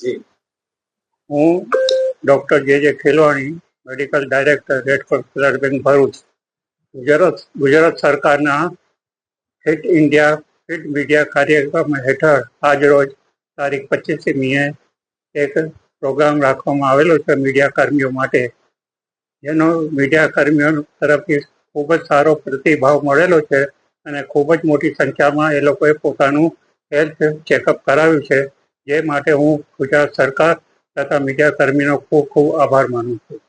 હું doctor J J Khelwani, medical director red cross blood bank Bharuch Gujarat Gujarat સરકારના fit India, fit media કાર્યક્રમ હેઠળ આજરોજ તારીખ પચીસમીએ એક પ્રોગ્રામ રાખવામાં આવેલો છે મીડિયા કર્મીઓ માટે. જેનો મીડિયા કર્મીઓ તરફથી ખૂબ જ સારો પ્રતિભાવ મળેલો છે અને ખૂબ જ મોટી સંખ્યામાં એ લોકોએ પોતાનું હેલ્થ ચેકઅપ કરાવ્યું છે. જે માટે હું ગુજરાત સરકાર તથા મીડિયા કર્મીનો ખૂબ ખૂબ આભાર માનું છું.